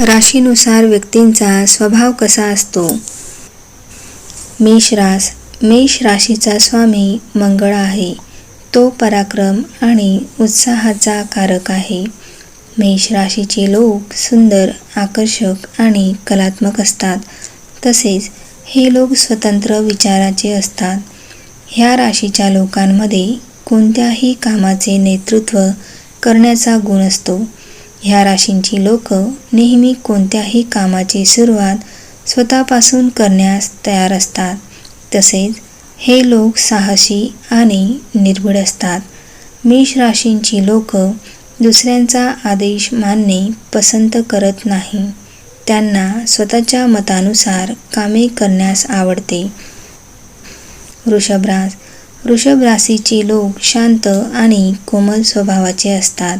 राशीनुसार व्यक्तींचा स्वभाव कसा असतो? मेष रास मेष राशीचा स्वामी मंगळ आहे. तो पराक्रम आणि उत्साहाचा कारक आहे. मेष राशीचे लोक सुंदर आकर्षक आणि कलात्मक असतात. तसेच हे लोक स्वतंत्र विचाराचे असतात. ह्या राशीच्या लोकांमध्ये कोणत्याही कामाचे नेतृत्व करण्याचा गुण असतो. ह्या राशींची लोक नेहमी कोणत्याही कामाची सुरुवात स्वतःपासून करण्यास तयार असतात. तसेच हे लोक साहसी आणि निर्भीड असतात. मेष राशींची लोक दुसऱ्यांचा आदेश मानणे पसंत करत नाही. त्यांना स्वतःच्या मतानुसार कामे करण्यास आवडते. वृषभ रास वृषभ राशीचे लोक शांत आणि कोमल स्वभावाचे असतात.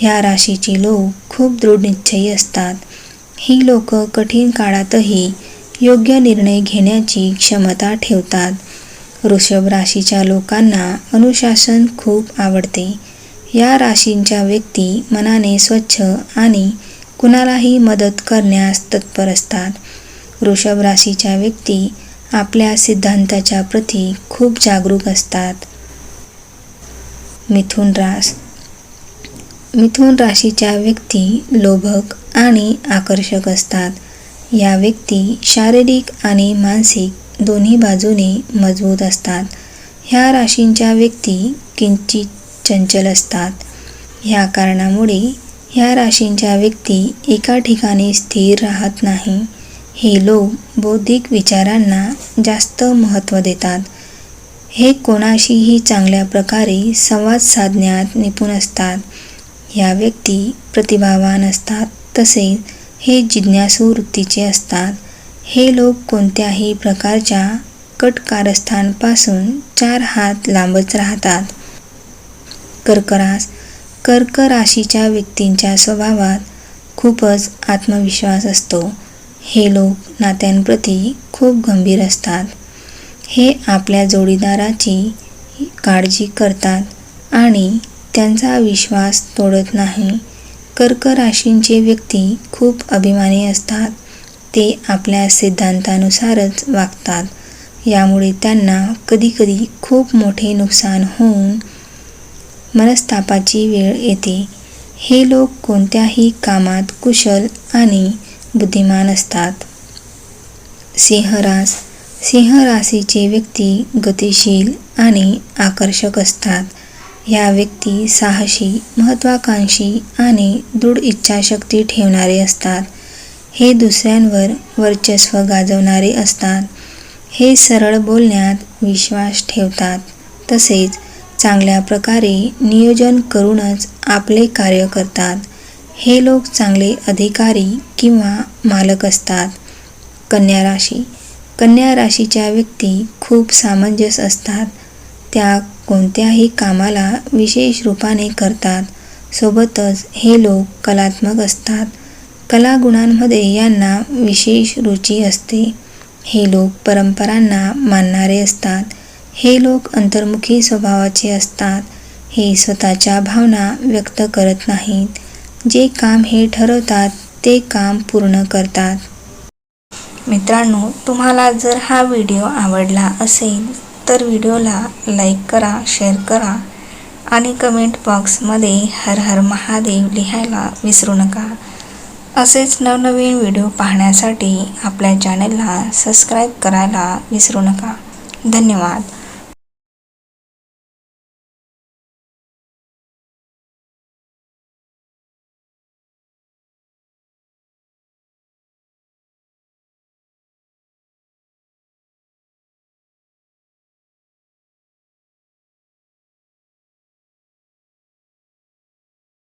ह्या राशीची लोक खूप दृढनिश्चयी असतात. ही लोक कठीण काळातही योग्य निर्णय घेण्याची क्षमता ठेवतात. वृषभ राशीच्या लोकांना अनुशासन खूप आवडते. या राशींच्या व्यक्ती मनाने स्वच्छ आणि कुणालाही मदत करण्यास तत्पर असतात. वृषभ राशीच्या व्यक्ती आपल्या सिद्धांताच्या प्रती खूप जागरूक असतात. मिथुन रास मिथुन राशीच्या व्यक्ती लोभक आणि आकर्षक असतात. या व्यक्ती शारीरिक आणि मानसिक दोन्ही बाजूने मजबूत असतात. ह्या राशींच्या व्यक्ती किंचित चंचल असतात. ह्या कारणामुळे ह्या राशींच्या व्यक्ती एका ठिकाणी स्थिर राहत नाही. हे लोक बौद्धिक विचारांना जास्त महत्त्व देतात. हे कोणाशीही चांगल्या प्रकारे संवाद साधण्यात निपुण असतात. या व्यक्ती प्रतिभावान असतात. तसेच हे जिज्ञासू वृत्तीचे असतात. हे लोक कोणत्याही प्रकारच्या कटकारस्थानपासून चार हात लांबच राहतात. कर्करास कर्क राशीच्या व्यक्तींच्या स्वभावात खूपच आत्मविश्वास असतो. हे लोक नात्यांप्रती खूप गंभीर असतात. हे आपल्या जोडीदाराची काळजी करतात आणि त्यांचा विश्वास तोडत नाही. कर्क राशींचे व्यक्ती खूप अभिमानी असतात. ते आपल्या सिद्धांतानुसारच वागतात. यामुळे त्यांना कधीकधी खूप मोठे नुकसान होऊन मनस्तापाची वेळ येते. हे लोक कोणत्याही कामात कुशल आणि बुद्धिमान असतात. सिंहरास सिंह राशीचे व्यक्ती गतिशील आणि आकर्षक असतात. ह्या व्यक्ती साहसी महत्त्वाकांक्षी आणि दृढ इच्छाशक्ती ठेवणारे असतात. हे दुसऱ्यांवर वर्चस्व गाजवणारे असतात. हे सरळ बोलण्यात विश्वास ठेवतात. तसेच चांगल्या प्रकारे नियोजन करूनच आपले कार्य करतात. हे लोक चांगले अधिकारी किंवा मालक असतात. कन्या राशी. कन्या राशीच्या व्यक्ती खूप सामंजस्य असतात. त्या कोणत्याही कामाला विशेष रूपाने करतात. सोबतच हे लोक कलात्मक असतात. कलागुणांमध्ये यांना विशेष रुची असते. हे लोक परंपरांना मानणारे असतात. हे लोक अंतर्मुखी स्वभावाचे असतात. हे स्वतःच्या भावना व्यक्त करत नाहीत. जे काम हे ठरवतात ते काम पूर्ण करतात. मित्रांनो तुम्हाला जर हा व्हिडिओ आवडला असेल तर व्हिडिओला लाईक करा शेअर करा आणि कमेंट बॉक्समध्ये हर हर महादेव लिहायला विसरू नका. असेच नवनवीन व्हिडिओ पाहण्यासाठी आपल्या चॅनलला सबस्क्राईब करायला विसरू नका. धन्यवाद.